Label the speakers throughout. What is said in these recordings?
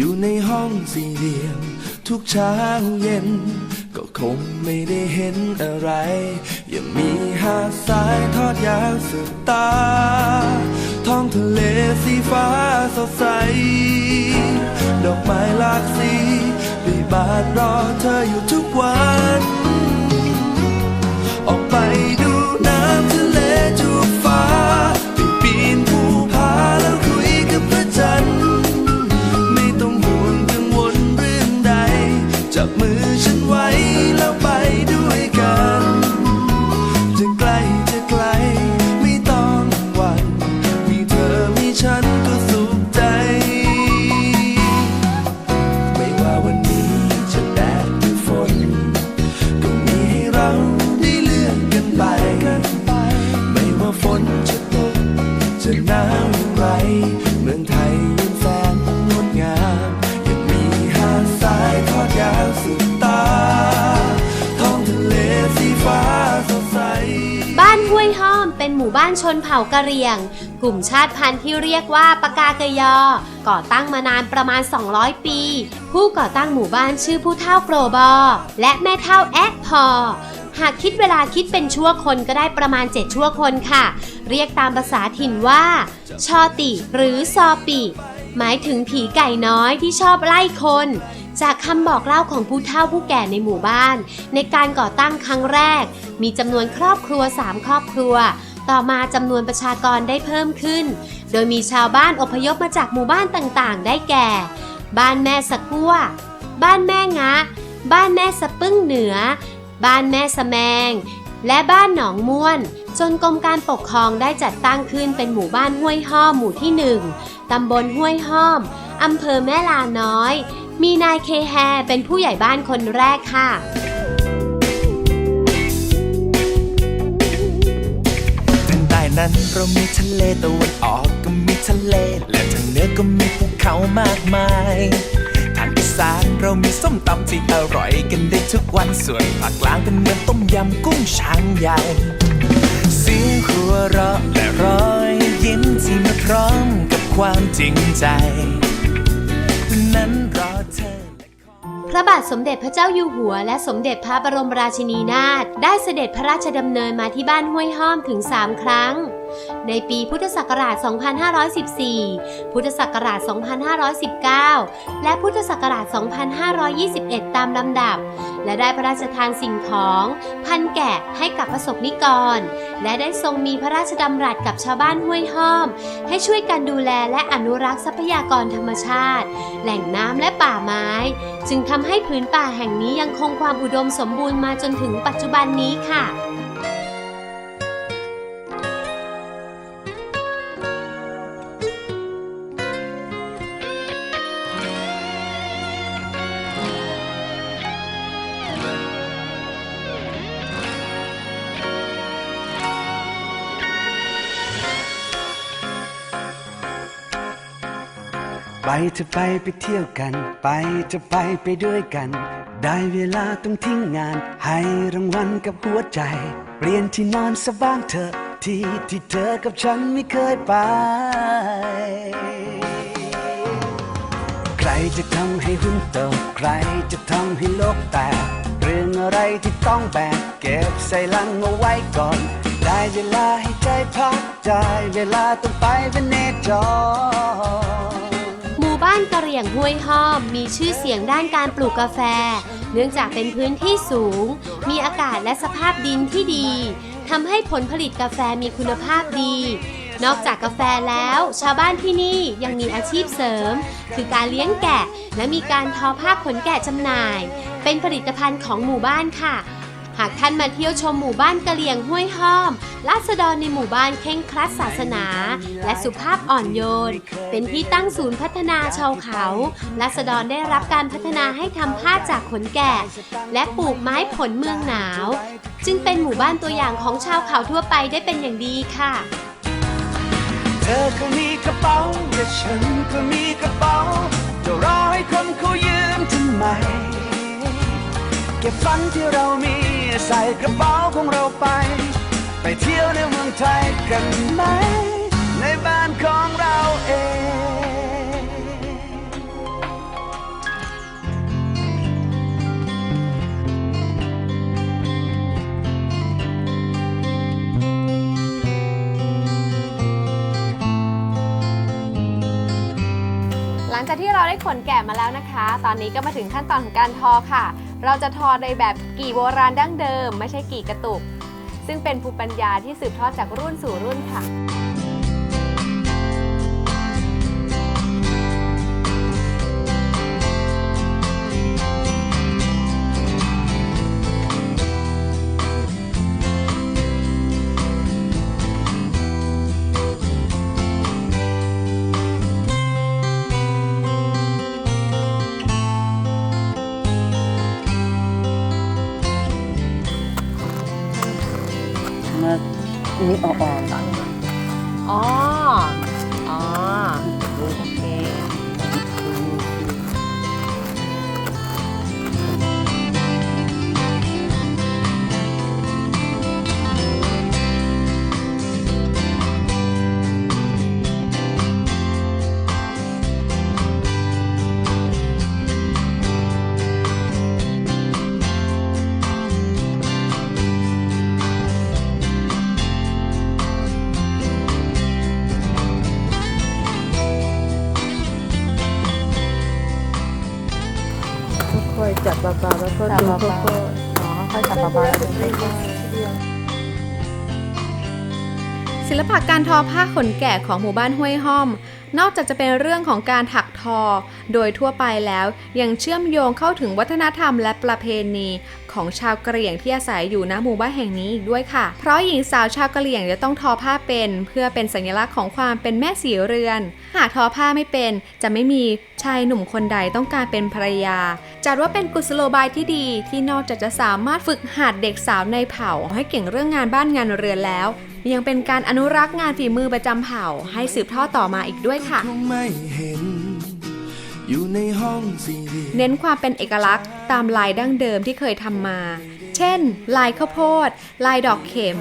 Speaker 1: อยู่ในห้องสี่เหลี่ยม ทุกเช้าเย็น ก็คงไม่ได้เห็นอะไร ยังมีหาดทรายทอดยาวสุดตา ท้องทะเลสีฟ้าสดใส ดอกไม้หลากสีได้บานรอเธออยู่ทุกวัน ออกไปดูน้ำ วันนี้จะแดดหรือฝน ก็มีให้เราได้เลือกกันไป ไม่ว่าฝนจะตก จะหนาวอย่างไร เมืองไทยยังแสนงดงามยังมีหาดทรายทอดยาวสุดตา ท้องทะเลสีฟ้าสดใส
Speaker 2: บ้านห้วยห้อมเป็นหมู่บ้านชนเผ่ากะเหรี่ยง กลุ่มชาติพันธุ์ที่เรียกว่าปากากยอ ก่อตั้งมานานประมาณ 200 ปี ผู้ก่อตั้งหมู่บ้านชื่อผู้เฒ่าโปรบอ และแม่เฒ่าแอะพอ หากคิดเวลาคิดเป็นชั่วคนก็ได้ประมาณ 7 ชั่วคนค่ะ เรียกตามภาษาถิ่นว่า ชอติ หรือซอปิหมายถึงผีไก่น้อยที่ชอบไล่คน จากคำบอกเล่าของผู้เฒ่าผู้แก่ในหมู่บ้าน ในการก่อตั้งครั้งแรก มีจำนวนครอบครัว 3 ครอบครัว ต่อมาจำนวนประชากรได้เพิ่มขึ้น โดยมีชาวบ้านอพยพมาจากหมู่บ้านต่างๆ ได้แก่ บ้านแม่สะกั้วบ้านแม่งะ บ้านแม่สะปึ้งเหนือ บ้านแม่สะแมง และบ้านหนองม่วน จนกรมการปกครองได้จัดตั้งขึ้นเป็นหมู่บ้านห้วยห้อมหมู่ที่หนึ่งตำบลห้วยห้อม อำเภอแม่ลาน้อย มีนายเคแฮเป็นผู้ใหญ่บ้านคนแรกค่ะ
Speaker 1: นั้นเรามีทะเลตะวันออก ทะเล และทางเหนือก็มีภูเขามากมายทางอีสานเรามีส้มตำที่อร่อยกันได้ทุกวันส่วนภาคกลางเป็นเหมือนต้มยำกุ้งช้างใหญ่เสียงหัวเราะและรอยยิ้มที่มาพร้อมกับความจริงใจ นั้นรอเธอ
Speaker 2: พระบาทสมเด็จพระเจ้าอยู่หัว และสมเด็จพระบรมราชินีนาถได้เสด็จพระราชดำเนินมาที่บ้านห้วยห้อมถึง 3 ครั้ง ในปีพุทธศักราช 2514 พุทธศักราช 2519 และพุทธศักราช 2521 ตามลำดับ และได้พระราชทานสิ่งของพันแกะให้กับประสบนิกร และได้ทรงมีพระราชดำรัสกับชาวบ้านห้วยห้อม ให้ช่วยกันดูแลและอนุรักษ์ทรัพยากรธรรมชาติ แหล่งน้ำและป่าไม้ จึงทำให้พื้นป่าแห่งนี้ยังคงความอุดมสมบูรณ์มาจนถึงปัจจุบันนี้ค่ะ
Speaker 3: จะไปไปเที่ยวกัน ไปจะไปไปด้วยกัน ได้เวลาต้องทิ้งงาน ให้รางวัลกับหัวใจ เปลี่ยนที่นอนสะบ้างเถอะที่ที่เธอกับฉันไม่เคยไป ใครจะทำให้หุ้นโตกใครจะทำให้โลกแตกเรื่องอะไรที่ต้องแบกเก็บใส่ลังเอาไว้ก่อน ได้เวลาให้ใจพักใจเวลาต้องไปเวเนจร
Speaker 2: บ้านกะเหรี่ยงห้วยห้อม มีชื่อเสียงด้านการปลูกกาแฟ เนื่องจากเป็นพื้นที่สูง มีอากาศและสภาพดินที่ดีทำให้ผลผลิตกาแฟมีคุณภาพดี นอกจากกาแฟแล้ว ชาวบ้านที่นี่ยังมีอาชีพเสริม คือการเลี้ยงแกะ และมีการทอผ้าขนแกะจำหน่าย เป็นผลิตภัณฑ์ของหมู่บ้านค่ะ หากท่านมาเที่ยวชมหมู่บ้านกะเหรี่ยงห้วยห้อมราษฎรในหมู่บ้านเข่งครัดศาสนา และสุภาพอ่อนโยน เป็นที่ตั้งศูนย์พัฒนาชาวเขาราษฎรได้รับการพัฒนาให้ทำผ้าจากขนแกะ และปลูกไม้ผลเมืองหนาว จึงเป็นหมู่บ้านตัวอย่างของชาวเขาทั่วไปได้เป็นอย่างดีค่ะ
Speaker 3: เธอก็มีกระเป๋าและฉันก็มีกระเป๋าจะรอให้คนเขายืมทำไม เก็บฝันที่เรามีใส่กระเป๋าของเราไป ไปเที่ยวในเมืองไทยกันไหม ในบ้านของเราเอง
Speaker 4: หลังจากที่เราได้ขนแกะมาแล้วนะคะ ตอนนี้ก็มาถึงขั้นตอนของการทอค่ะ เราจะทอในแบบกี่โบราณดั้งเดิม ไม่ใช่กี่กระตุก ซึ่งเป็นภูมิปัญญาที่สืบทอดจากรุ่นสู่รุ่นค่ะ เบา
Speaker 5: ๆแล้วก็
Speaker 4: จับ
Speaker 5: ดึง
Speaker 4: เบาๆ
Speaker 5: ค่อยๆอ๋อค่อยๆจับเบาๆแล้วดึงค่อยๆ
Speaker 4: ศิลปะการทอผ้าขนแกะของหมู่บ้านห้วยห้อม นอกจากจะเป็นเรื่องของการถักทอ โดยทั่วไปแล้วยังเชื่อมโยงเข้าถึงวัฒนธรรมและประเพณี ของชาวกะเหรี่ยงที่อาศัยอยู่ณหมู่บ้านแห่งนี้อีกด้วยค่ะ เพราะหญิงสาวชาวกะเหรี่ยงจะต้องทอผ้าเป็น เพื่อเป็นสัญลักษณ์ของความเป็นแม่สีเรือน หากทอผ้าไม่เป็นจะไม่มีชายหนุ่มคนใดต้องการเป็นภรรยา จัดว่าเป็นกุศโลบายที่ดีที่นอกจากจะสามารถฝึกหัดเด็กสาวในเผ่า ให้เก่งเรื่องงานบ้านงานเรือนแล้ว ยังเป็นการอนุรักษ์งานฝีมือประจำเผ่า ให้สืบทอดต่อมาอีกด้วยค่ะ
Speaker 1: ไม่เห็น อยู่ในห้องสี่เหลี่ยม
Speaker 4: เน้นความเป็นเอกลักษณ์ตามลายดั้งเดิมที่เคยทำมา เช่น ลายข้าวโพด ลายดอกเข็ม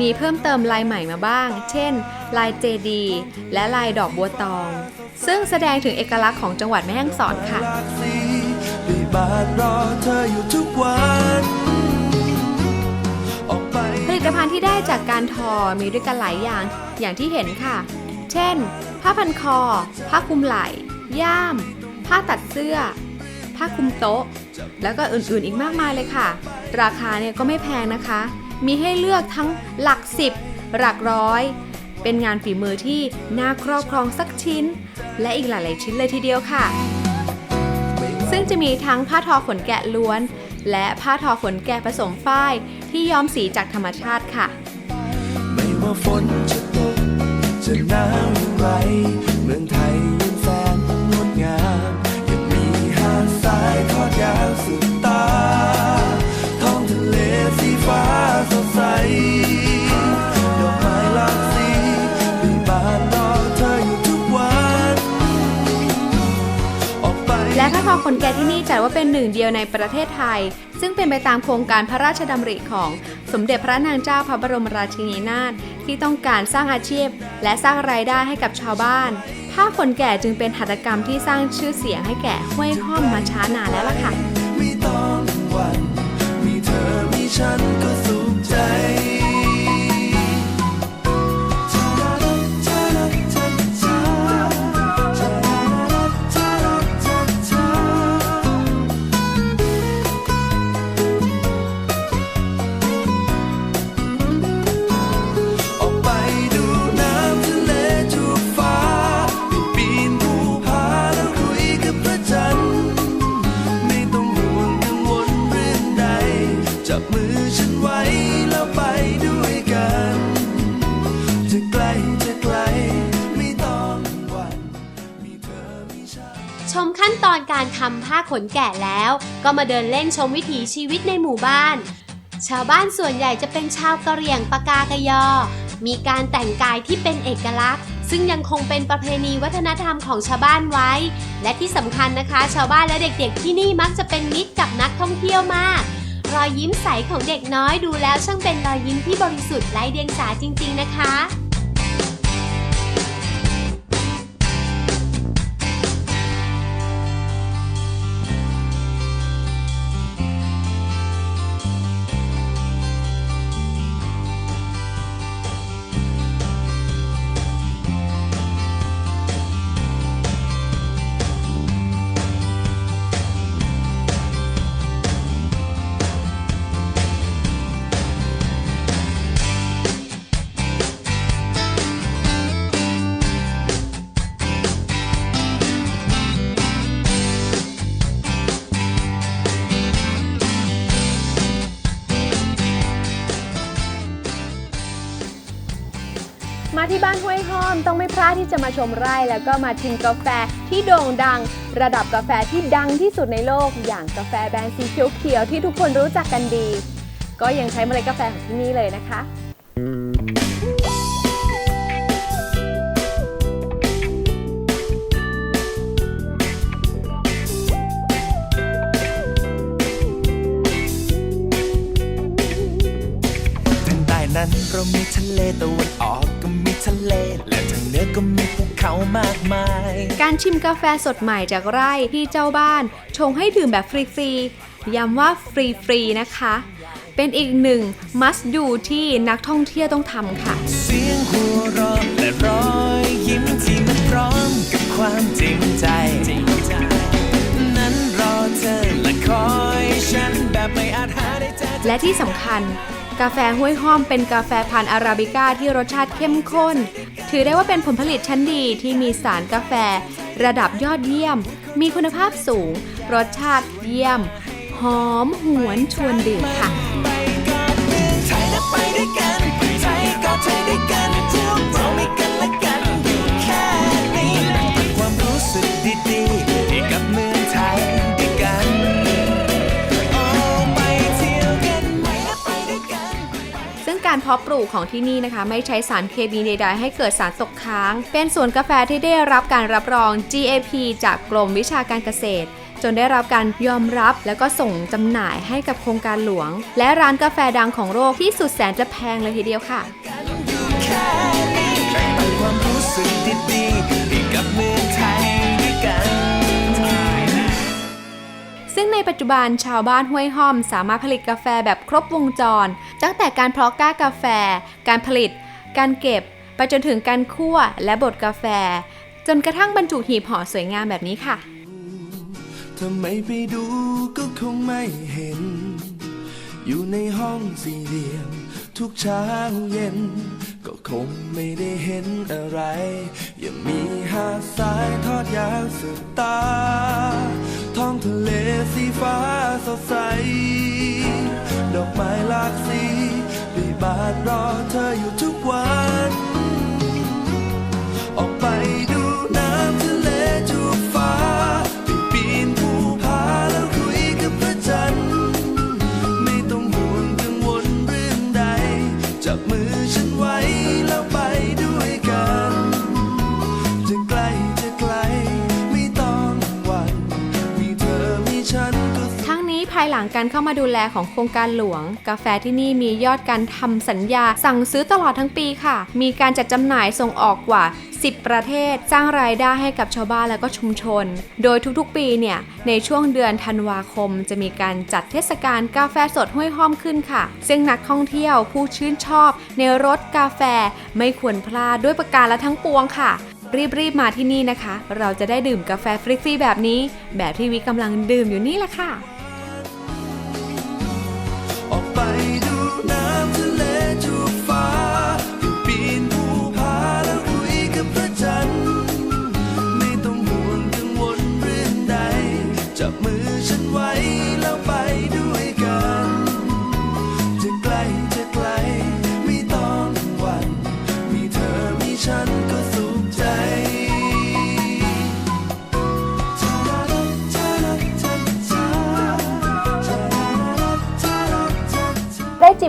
Speaker 4: มีเพิ่มเติมลายใหม่มาบ้าง เช่น ลายเจดี และลายดอกบัวตอง ซึ่งแสดงถึงเอกลักษณ์ของจังหวัดแม่ฮ่องสอนค่ะ
Speaker 1: หลากสีด้วยบาทรอเธออยู่ทุกวันออกไป
Speaker 4: ผลิตภัณฑ์ที่ได้จากการทอมีด้วยกันหลายอย่างอย่างที่เห็นค่ะ เช่น ผ้าพันคอ ผ้าคลุมไหล่ ย่าม ผ้าตัดเสื้อ ผ้าคลุมโต๊ะ แล้วก็อื่นๆอีกมากมายเลยค่ะ ราคาเนี่ยก็ไม่แพงนะคะ มีให้เลือกทั้งหลักสิบหลักร้อย เป็นงานฝีมือที่น่าครอบครองสักชิ้น และอีกหลายๆชิ้นเลยทีเดียวค่ะ ซึ่งจะมีทั้งผ้าทอขนแกะล้วน และผ้าทอขนแกะผสมฝ้ายที่ย้อมสีจากธรรมชาติค่ะ
Speaker 1: ไม่ว่าฝนจะตกจะหนาวอย่างไรเมืองไทายทอดยาวสุดตา ท้องทะเลสีฟ้าสดใสดอกไม้หลากสีมีบานรอเธออยู่ทุกวัน ออกไป
Speaker 4: และผ้าทอขนแกะที่นี่จัดว่าเป็นหนึ่งเดียวในประเทศไทย ซึ่งเป็นไปตามโครงการพระราชดำริของสมเด็จพระนางเจ้าพระบรมราชินีนาถที่ต้องการสร้างอาชีพ และสร้างรายได้ให้กับชาวบ้าน ผ้าขนแก่จึงเป็นหัตถกรรมที่สร้างชื่อเสียงให้แก่ห้วยห้อมมาช้านานแล้วล่ะค่ะ
Speaker 1: ไม่ต้องหวันมีเธอมีฉันก็สุขใจ ตอนกา
Speaker 4: รทำผ้าขนแกะแล้ว ก็มาเดินเล่นชมวิถีชีวิตในหมู่บ้าน ชาวบ้านส่วนใหญ่จะเป็นชาวกะเหรี่ยงปากากยอ มีการแต่งกายที่เป็นเอกลักษณ์ ซึ่งยังคงเป็นประเพณีวัฒนธรรมของชาวบ้านไว้ และที่สำคัญนะคะ ชาวบ้านและเด็กๆ ที่นี่มักจะเป็นมิตรกับนักท่องเที่ยวมาก รอยยิ้มใสของเด็กน้อยดูแล้วช่างเป็นรอยยิ้มที่บริสุทธิ์ไร้เดียงสาจริง ๆ นะคะาที่จะมาชมไร่แล้วก็มาชิมกาแฟที่โด่งดัง ระดับกาแฟที่ดังที่สุดในโลก อย่างกาแฟแบรนด์สีเขียวๆที่ทุกคนรู้จักกันดี ก็ยังใช้เมล็ดกาแฟของที่นี่เลยนะคะ
Speaker 1: นั้นเรามีทะเลตะวันออกก็มีทะเล มากมาย
Speaker 4: การชิมกาแฟสดใหม่จากไร่ที่เจ้าบ้าน ชงให้ดื่มแบบฟรีๆย้ำว่าฟรีๆนะคะ เป็นอีกหนึ่ง must do ที่นักท่องเที่ยวต้องทำค่ะ
Speaker 1: เสียงหัวเราะและรอยยิ้มที่มันพร้อมกับความจริงใจ นั้นรอเธอและคอยฉันแบบไม่อาจหาได้เจอ
Speaker 4: และที่สำคัญ กาแฟห้วยห้อมเป็นกาแฟพันธุ์อาราบิก้าที่รสชาติเข้มข้น ถือได้ว่าเป็นผลผลิตชั้นดีที่มีสารกาแฟ ระดับยอดเยี่ยม มีคุณภาพสูง รสชาติเยี่ยม หอมหวนชวนดื่มค่ะ
Speaker 1: การเพาะ
Speaker 4: ปลูกของที่นี่นะคะ ไม่ใช้สารเคมีใดๆ ให้เกิดสารตกค้าง เป็นสวนกาแฟที่ได้รับการรับรอง GAP จากกรมวิชาการเกษตร จนได้รับการยอมรับแล้วก็ส่งจำหน่ายให้กับโครงการหลวง และร้านกาแฟดังของโลกที่สุดแสนจะแพงเลยทีเดียวค่ะ
Speaker 1: ความรู้สึกดีๆให้กับเมืองไทยด้วยกัน
Speaker 4: ซึ่งในปัจจุบันชาวบ้านห้วยห้อมสามารถผลิตกาแฟแบบครบวงจร ตั้งแต่การเพาะกล้ากาแฟ การผลิต การเก็บ ไปจนถึงการคั่วและบดกาแฟ จนกระทั่งบรรจุหีบห่อสวยงามแบบนี้ค่ะ
Speaker 1: ถ้าไม่ไปดูก็คงไม่เห็น อยู่ในห้องสี่เหลี่ยม ทุกเช้าเย็น ก็คงไม่ได้เห็นอะไร ยังมีหาดทรายทอดยาวสุดตา ท้องทะเลสีฟ้าสดใส ดอกไม้หลากสีได้บานรอเธออยู่ทุกวัน ลังกา
Speaker 4: รเข้ามาดูแลของโครงการหลวง กาแฟที่นี่มียอดการทำสัญญา สั่งซื้อตลอดทั้งปีค่ะ มีการจัดจำหน่ายส่งออกกว่า 10 ประเทศ สร้างรายได้ให้กับชาวบ้านและก็ชุมชน โดยทุกๆปีเนี่ยในช่วงเดือนธันวาคม จะมีการจัดเทศกาลกาแฟสดห้วยห้อมขึ้นค่ะ ซึ่งนักท่องเที่ยวผู้ชื่นชอบ ในรสกาแฟไม่ควรพลาดด้วยประการละทั้งปวงค่ะรีบๆ มาที่นี่นะคะ เราจะได้ดื่มกาแฟฟรีๆแบบนี้ แบบที่วิกำลังดื่มอยู่นี่แหละค่ะ
Speaker 1: ดูน้ำทะเล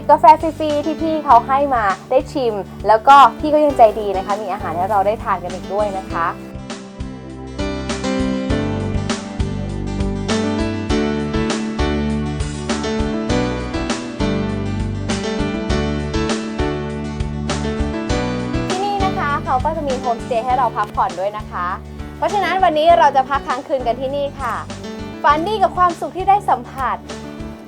Speaker 1: กาแฟ
Speaker 6: ฟรีๆที่พี่เขาให้มาได้ชิม แล้วก็พี่ก็ยังใจดีนะคะ มีอาหารให้เราได้ทานกันอีกด้วยนะคะที่นี่นะคะเขาก็จะมีโฮมสเตย์ให้เราพักผ่อนด้วยนะคะ เพราะฉะนั้นวันนี้เราจะพักค้างคืนกันที่นี่ค่ะ ฝันดีกับความสุขที่ได้สัมผัส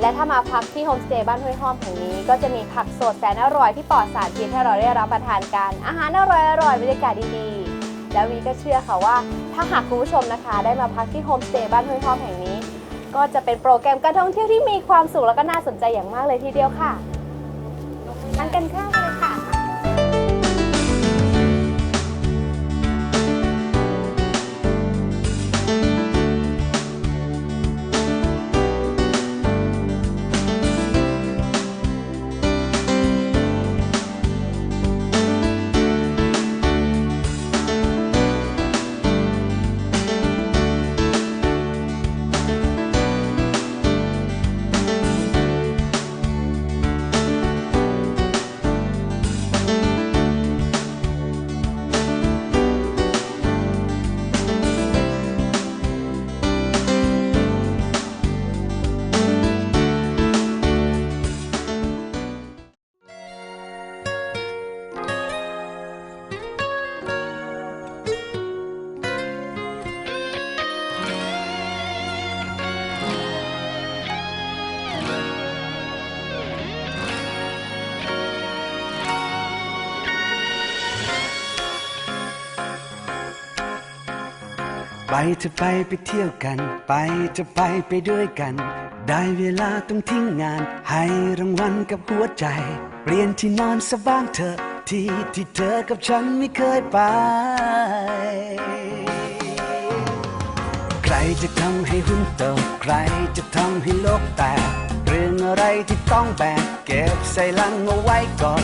Speaker 6: และถ้ามาพักที่โฮมสเตย์บ้านห้วยห้อมแห่งนี้ ก็จะมีผักสดแสนอร่อยที่ปลอดสารพิษให้เราได้รับประทานกัน อาหารอร่อยอร่อยบรรยากาศดีๆ แล้ววีก็เชื่อค่ะว่า ถ้าหากคุณผู้ชมนะคะ ได้มาพักที่โฮมสเตย์บ้านห้วยห้อมแห่งนี้ ก็จะเป็นโปรแกรมการท่องเที่ยวที่มีความสุขแล้วก็น่าสนใจอย่างมากเลยทีเดียวค่ะนั่งกันค่ะ
Speaker 3: ไปจะไปไปเที่ยวกัน ไปจะไปไปด้วยกัน ได้เวลาต้องทิ้งงาน ให้รางวัลกับหัวใจ เปลี่ยนที่นอนสบ้างเถอที่ที่เธอกับฉันไม่เคยไป ใครจะทำให้หุ้นตกใครจะทำให้โลกแตกเรื่องอะไรที่ต้องแบกเก็บใส่ลังเอาไว้ก่อน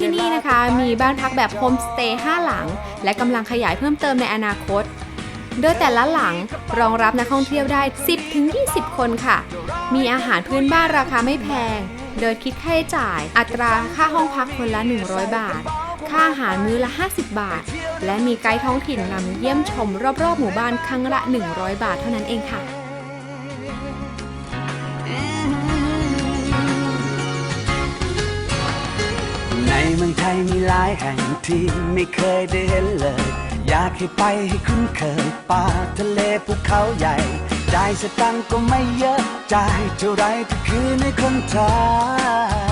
Speaker 4: ที่นี่นะคะมีบ้านพักแบบโฮมสเตย์5หลัง และกำลังขยายเพิ่มเติมในอนาคต โดยแต่ละหลังรองรับนักท่องเที่ยวได้ 10-20 คนค่ะ มีอาหารพื้นบ้านราคาไม่แพง โดยคิดค่าใช้จ่าย อัตราค่าห้องพักคนละ 100 บาท ค่าอาหารมื้อละ 50 บาท และมีไกด์ท้องถิ่นนำเยี่ยมชมรอบๆหมู่บ้านครั้งละ 100 บาทเท่านั้นเองค่ะ
Speaker 3: ไทยมีหลายแห่งที่ไม่เคยได้เห็นเลย อยากให้ไปให้คุ้นเคยป่าทะเลภูเขาใหญ่จ่ายสตังก็ไม่เยอะจ่ายเท่าไรก็คือในคนไทย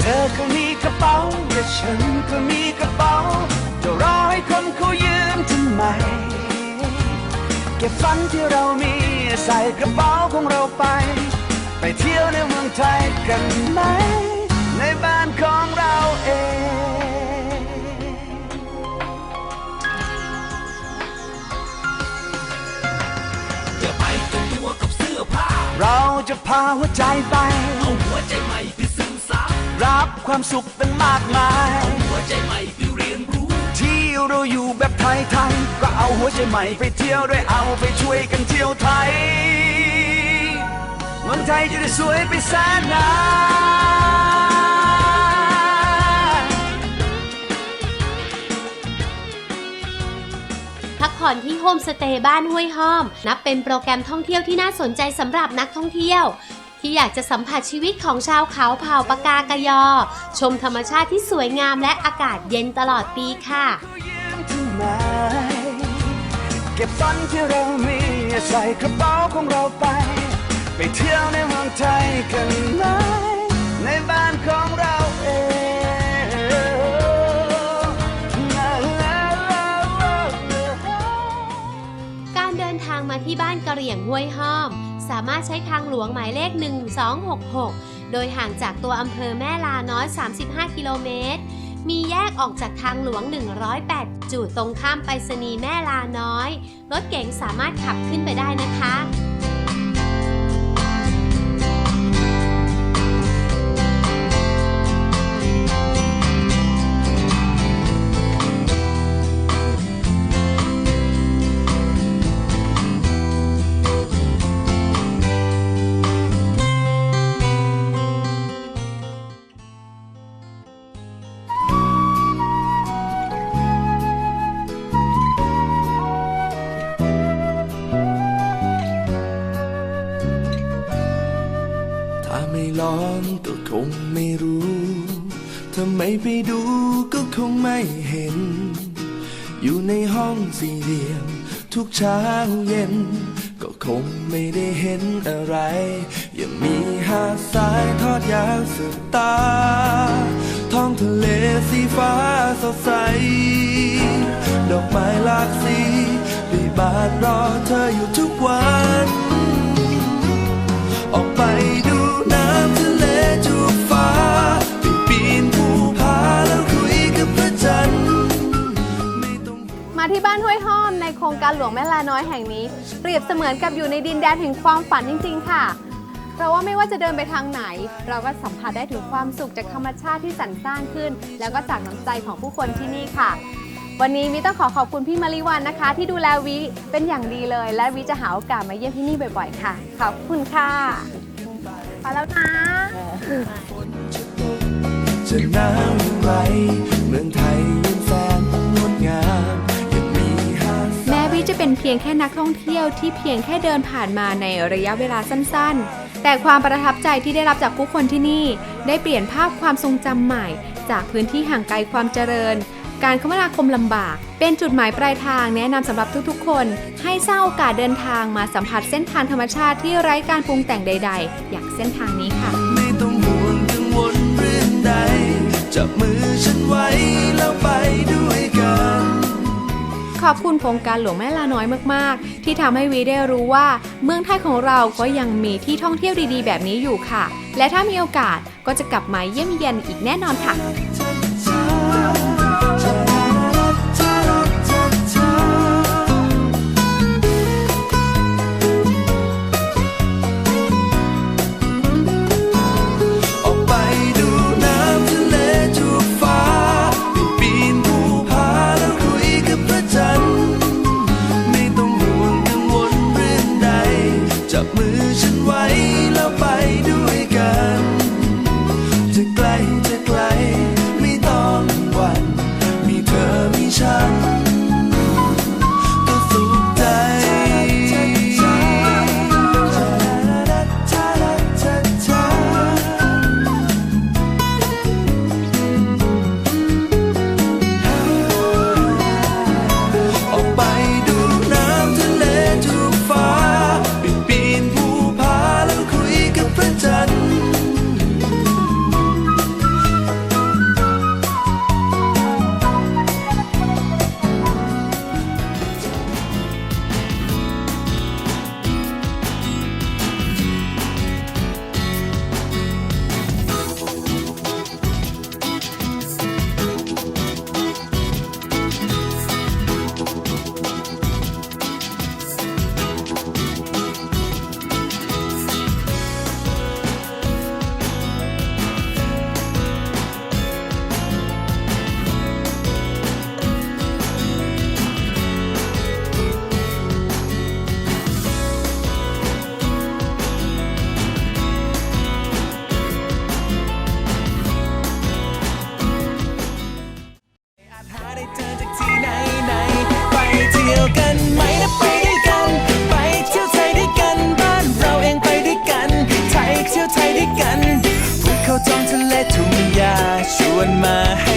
Speaker 3: เธอก็มีกระเป๋าและฉันก็มีกระเป๋าจะรอให้คนเขายืมทำไม เก็บฝันที่เรามีใส่กระเป๋าของเราไป ไปเที่ยวในเมืองไทยกันไหม บ้านของเราเองเราจะพาหัวใจไป เอาหัวใจใหม่ไปซึมซับรับความสุขตั้งมากมาย เอาหัวใจใหม่ไปเรียนรู้ ที่เราอยู่แบบไทยๆก็เอาหัวใจใหม่ไปเที่ยวด้วยเอาไปช่วยกันเที่ยวไทยเมืองไทยจะได้สวยไปแสนนาน
Speaker 2: พักผ่อนที่โฮมสเตย์บ้านห้วยห้อม นับเป็นโปรแกรมท่องเที่ยวที่น่าสนใจสำหรับนักท่องเที่ยว ที่อยากจะสัมผัสชีวิตของชาวเขาเผ่าปากากยอ ชมธรรมชาติที่สวยงามและอากาศเย็นตลอดปีค่ะ
Speaker 3: เก็บฝันที่เรามีใส่กระเป๋าของเราไป ไปเที่ยวในเมืองไทยกันไหมในบ้านของเรา
Speaker 2: ที่บ้านกะเหรี่ยงห้วยห้อม สามารถใช้ทางหลวงหมายเลข 1266 โดยห่างจากตัวอำเภอแม่ลาน้อย 35 กิโลเมตร มีแยกออกจากทางหลวง 108 จุดตรงข้ามไปรษณีย์แม่ลาน้อย รถเก๋งสามารถขับขึ้นไปได้นะคะ
Speaker 1: ทุกเช้าเย็น ก็คงไม่ได้เห็นอะไร ยังมีหาดทรายทอดยาวสุดตา ท้องทะเลสีฟ้าสดใส ดอกไม้หลากสีได้บานรอเธออยู่ทุกวัน การ
Speaker 6: หลวงแม่ลาน้อยแห่งนี้ เปรียบเสมือนกับอยู่ในดินแดนแห่งความฝันจริง ๆ ค่ะ เพราะว่าไม่ว่าจะเดินไปทางไหน เราก็สัมผัสได้ถึงความสุขจากธรรมชาติที่สรรสร้างขึ้น แล้วก็จากน้ำใจของผู้คนที่นี่ค่ะ วันนี้วิต้องขอขอบคุณพี่มาริวันนะคะ ที่ดูแลวิเป็นอย่างดีเลย และวิจะหาโอกาสมาเยี่ยมที่นี่บ่อย ๆ ค่ะ ขอบคุณค่ะไปแล้วนะ
Speaker 1: จะหนาวอย่างไรเมืองไทยยังแสนงดงาม
Speaker 4: จะเป็นเพียงแค่นักท่องเที่ยวที่เพียงแค่เดินผ่านมาในระยะเวลาสั้นๆ แต่ความประทับใจที่ได้รับจากผู้คนที่นี่ ได้เปลี่ยนภาพความทรงจำใหม่ จากพื้นที่ห่างไกลความเจริญ การคมนาคมลำบาก เป็นจุดหมายปลายทางแนะนำสำหรับทุกๆ คน ให้สร้างโอกาสเดินทางมาสัมผัสเส้นทางธรรมชาติที่ไร้การปรุงแต่งใด ๆ อย่างเส้นทางนี้ค่ะ
Speaker 1: ไม่ต้องห่วงกังวลเรื่องใดจั
Speaker 4: บมือฉันไว้แล้วไปด้วยกัน
Speaker 1: ขอบคุณโครงการหลวงแม่ลาน้อยมากๆ ที่ทำให้วีได้รู้ว่า เมืองไทยของเราก็ยังมีที่ท่องเที่ยวดีๆ แบบนี้อยู่ค่ะ และถ้ามีโอกาสก็จะกลับมาเยี่ยมเยียนอีกแน่นอนค่ะ
Speaker 7: ทองทะเลทุ่งหญ้าชวนมาให้